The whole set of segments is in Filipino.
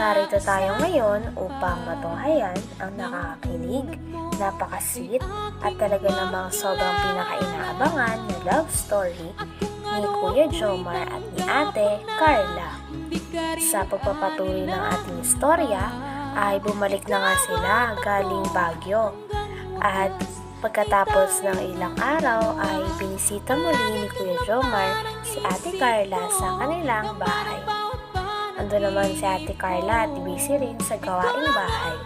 Narito tayo ngayon upang matunghayan ang nakakakilig, napaka-sweet at talaga namang sobrang pinaka-inaabangan na love story ni Kuya Jomar at ni Ate Carla. Sa pagpapatuloy ng ating istorya ay bumalik na nga sila galing Baguio. At pagkatapos ng ilang araw ay binisita muli ni Kuya Jomar si Ate Carla sa kanilang bahay. Ando naman si Ate Carla at busy rin sa gawaing bahay.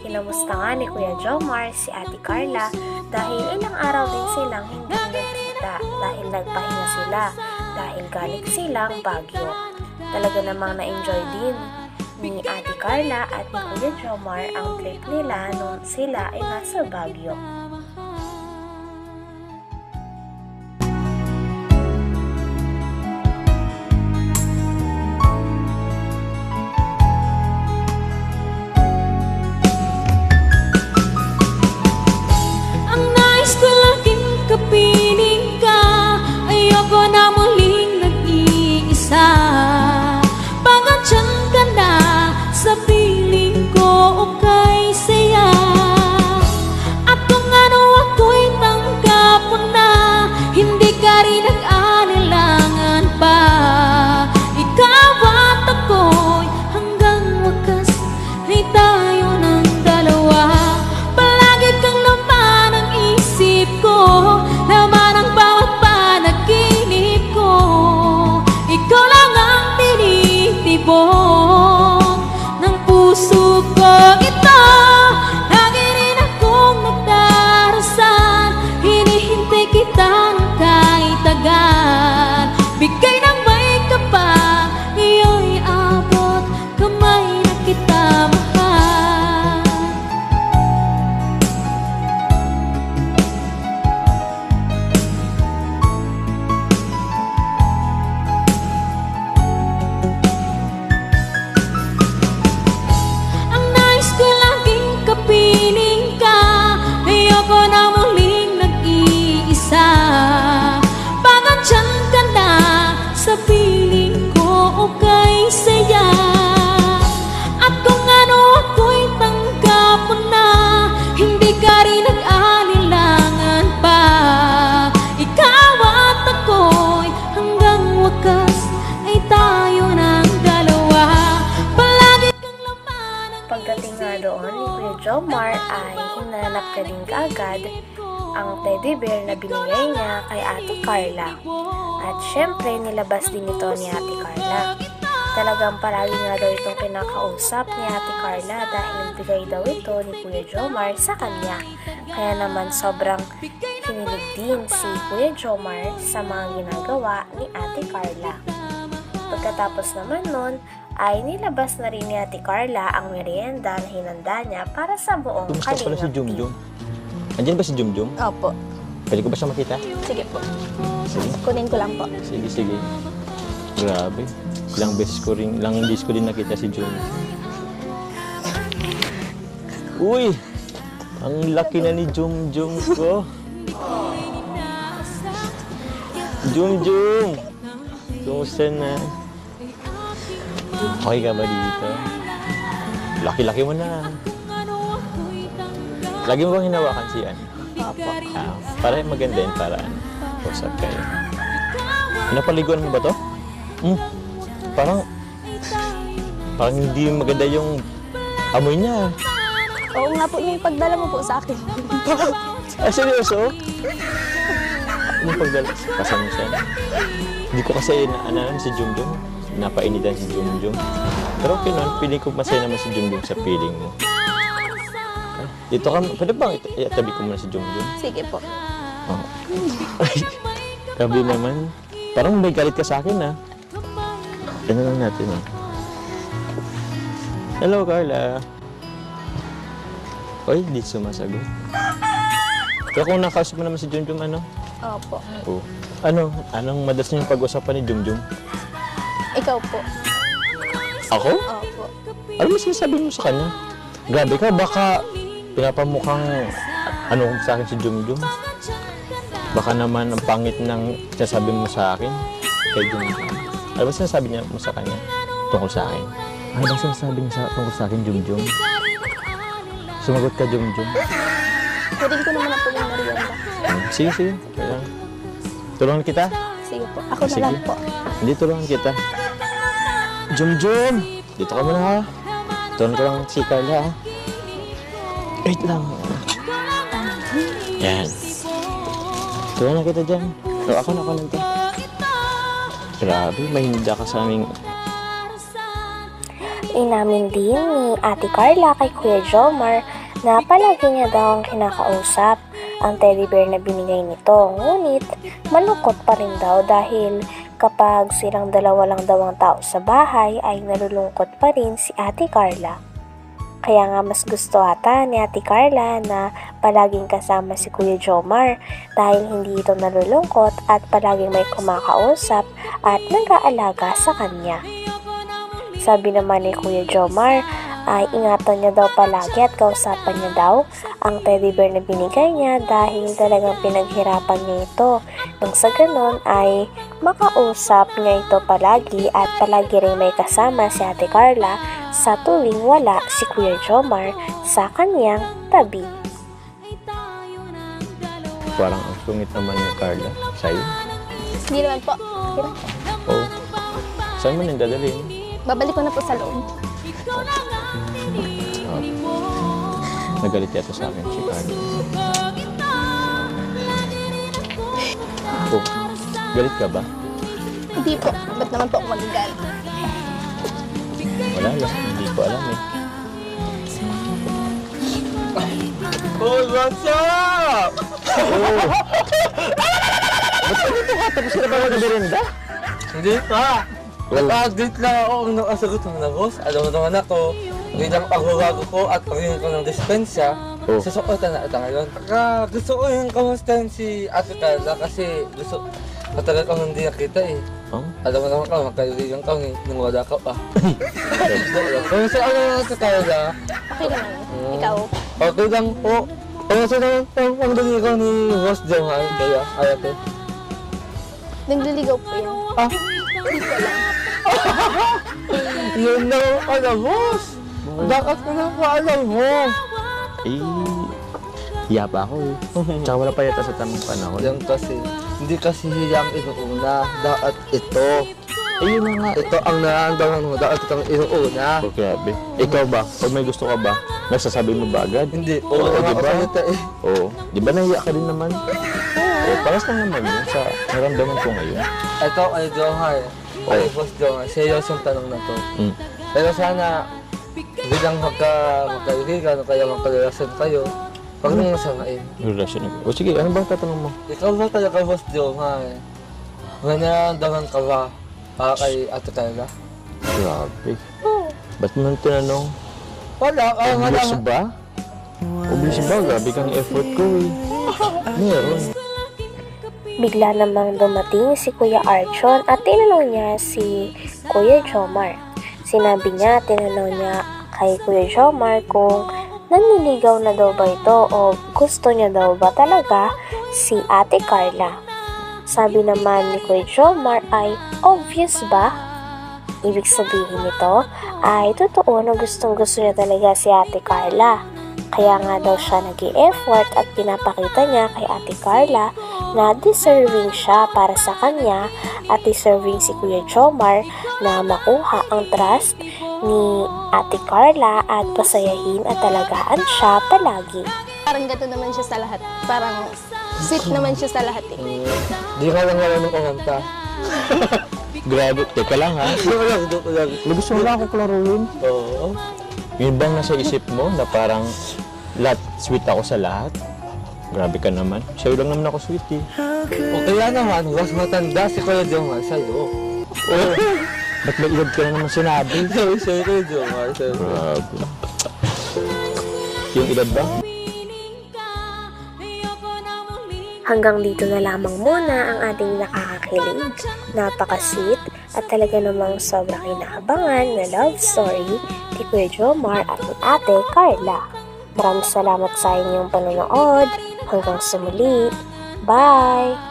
Kinamusta nga ni Kuya Jomar si Ate Carla dahil ilang araw din silang hindi nagkita dahil nagpahinga sila dahil galing silang Baguio. Talaga namang na-enjoy din ni Ate Carla at ni Kuya Jomar ang trip nila nung sila ay nasa Baguio. Jomar ay hinanap ka din kaagad ang teddy bear na binigay niya kay Ate Carla. At syempre, nilabas din ito ni Ate Carla. Talagang palagi nga daw itong kinakausap ni Ate Carla dahil bigay daw ito ni Kuya Jomar sa kanya. Kaya naman sobrang kinilig din si Kuya Jomar sa mga ginagawa ni Ate Carla. Pagkatapos naman nun, ay nilabas na rin ni Ate Carla ang merienda na hinanda niya para sa buong Kumusta pala si Kalingap Jum team. Jum? Andiyan ba si Jum Jum? Opo. Pwede ko ba siya makita? Sige po. Sige. Kunin ko lang po. Sige, sige. Grabe. Ilang beses ko rin, ilang beses ko din nakita si Jum. Uy! Ang laki na ni Jum Jum ko. Jum Jum! Kumusta na? Okay ka ba dito? Laki-laki mo na. Lagi mo bang hinawakan si Ann? Opo. Ah, para maganda yun, para ano, usap kayo. Napaliguan mo ba to? Hmm, parang, parang hindi maganda yung amoy niya. Oo nga po, yung pagdala mo po sa akin. Ah, seryoso? Yung pagdala, pasensya. Hindi ko kasi na, ano, si Jum Jum. Napainitan si Jum Jum. Pero okay nun, feeling ko masaya naman si Jum Jum sa feeling mo. Ah, Dito ka, pwede bang ito, itabi ko muna si Jum Jum? Sige po. Oh. Ay, grabe naman. Parang may galit ka sa akin, ah. Ano lang natin, ah. Hello, Carla. Oy, di sumasagot. Pero kung nakausap mo naman si Jumjum, ano? Opo. Oh. Ano? Anong madalas niyong pag-usapan ni Jumjum? Ikaw po. Ako? Opo. Ano mas sinasabi mo sa kanya? Grabe ka, baka pinapamukhang ano sa akin si Jumjum. Baka naman ang pangit ng sinasabi mo sa akin. kay Junjun. Ano ba sinasabi niya mo sa kanya? Tungkol sa akin? Ano ba sinasabi niya sa, tungkol sa akin, Junjun? Sumagot ka, Junjun. Kunin ko naman na po yung merienda. Sige, sige. Kaya, tulungan kita. Sige po. Ako na Sige. lang po. Hindi, tulungan kita. Junjun! Dito ka muna ha. Tulungan ko lang si Carla ha. Wait lang. Yan. Tulungan kita dyan. O, ako na, ako na dyan. Grabe, mahinda ka sa aming... Inamin din ni Ate Carla kay Kuya Jomar na palagi niya daw ang kinakausap ang teddy bear na binigay nito. Ngunit malungkot pa rin daw dahil kapag silang dalawa lang daw ang tao sa bahay ay nalulungkot pa rin si Ate Carla. Kaya nga mas gusto ata ni Ate Carla na palaging kasama si Kuya Jomar dahil hindi ito nalulungkot at palaging may kumakausap at nag-aalaga sa kanya. Sabi naman ni Kuya Jomar ay ingatan niya daw palagi at kausapan niya daw ang teddy bear na binigay niya dahil talagang pinaghirapan niya ito. Nang sa ganon ay makausap niya ito palagi at palagi rin may kasama si Ate Carla sa tuwing wala si Kuya Jomar sa kanyang tabi. Parang ang sungit naman ni Carla sa'yo. Hindi naman po. Okay lang. Oo. Saan mo nang dadalhin? Babalik ko na po sa loob. Nagalit yata sa akin si Carla. Oh, galit ka ba? Hindi po. Ba't naman po ako magagalit? Wala lang, hindi ko alam eh. Oh, what's up? Oh! Ba't ka dito ka? Tapos ka na ba mag-berenda? Hindi pa. Nag-update lang ako ang nakasagot ng nagos. Alam mo naman ako, bilang pagbabago ko at pagiging ko ng dispensya, Oh. susuotan na ito ngayon. Kaya gusto ko yung kamustahin si Ate Carla kasi gusto matagal ko hindi nakita eh. Oh? Alam mo naman ka, magkaibigan kami nung wala ka pa. Kamusta ako ng Ate Carla? Okay naman. Mm. Ikaw. Okay lang po. Kamusta naman po ang daligaw ni Boss Johan kaya ayate? Nagliligaw po yan. Ah, Hindi ko alam. yun na alam boss. Bakit ko na po alam mo? Eh, hiya pa ako eh. Tsaka wala pa yata sa tamang panahon. Yan kasi, hindi kasi hiyang inuuna, dapat ito. Eh, yun na nga. Ito ang nararamdaman mo, dapat itong inuuna. Oh, grabe. Ikaw ba? Pag may gusto ka ba, nagsasabi mo ba agad? Hindi, Oo, oo, di diba? ba? Eh. Oo. Di ba nahiya ka din naman? Oo. Paras lang naman yun sa naramdaman ko ngayon. Ito ay Johar, ay Oo. Boss Johar, seryoso yung tanong na to. Mm. Pero sana, bilang magka, magkaibigan o kaya magkarelasyon kayo, huwag nang masamain. Yung relasyon ko. O sige, ano bang tatanong mo? Ikaw ba talaga Boss Johar? May nararamdaman ka ba para kay Ate Carla? Grabe. Ba't mo nang tinanong? Wala, kaya nga Obvious lang. ba? Obvious ba? Grabe kang effort ko eh. Meron. Bigla namang dumating si Kuya Archon at tinanong niya si Kuya Jomar. Sinabi niya, tinanong niya kay Kuya Jomar kung nanliligaw na daw ba ito o gusto niya daw ba talaga si Ate Carla. Sabi naman ni Kuya Jomar ay obvious ba? Ibig sabihin nito ay totoo na gustong gusto niya talaga si Ate Carla. Kaya nga daw siya nag effort at pinapakita niya kay Ate Carla na deserving siya para sa kanya at deserving si Kuya Jomar na makuha ang trust ni Ate Carla at pasayahin at talagaan siya palagi. Parang gato naman siya sa lahat. Parang sweet naman siya sa lahat eh. Mm, Di ka lang wala ng kumanta. Grabe. Teka lang ha. Joke lang, joke lang. May gusto mo lang ako klaruhin. Oo. Yun bang nasa isip mo na parang lahat sweet ako sa lahat? Grabe ka naman. Sa'yo lang naman ako sweet eh. O kaya naman, mas matanda si Kuya Jomar sa'yo. Oh, ba't may edad ka na naman sinabi? Sorry, sorry Kuya Jomar. Grabe. Yung edad ba? Hanggang dito na lamang muna ang ating nakakakilig, napaka-sweet at talaga namang sobrang inaabangan na love story ni Kuya Jomar at ni Ate Carla. Maraming salamat sa inyong panonood. Hanggang sa muli. Bye!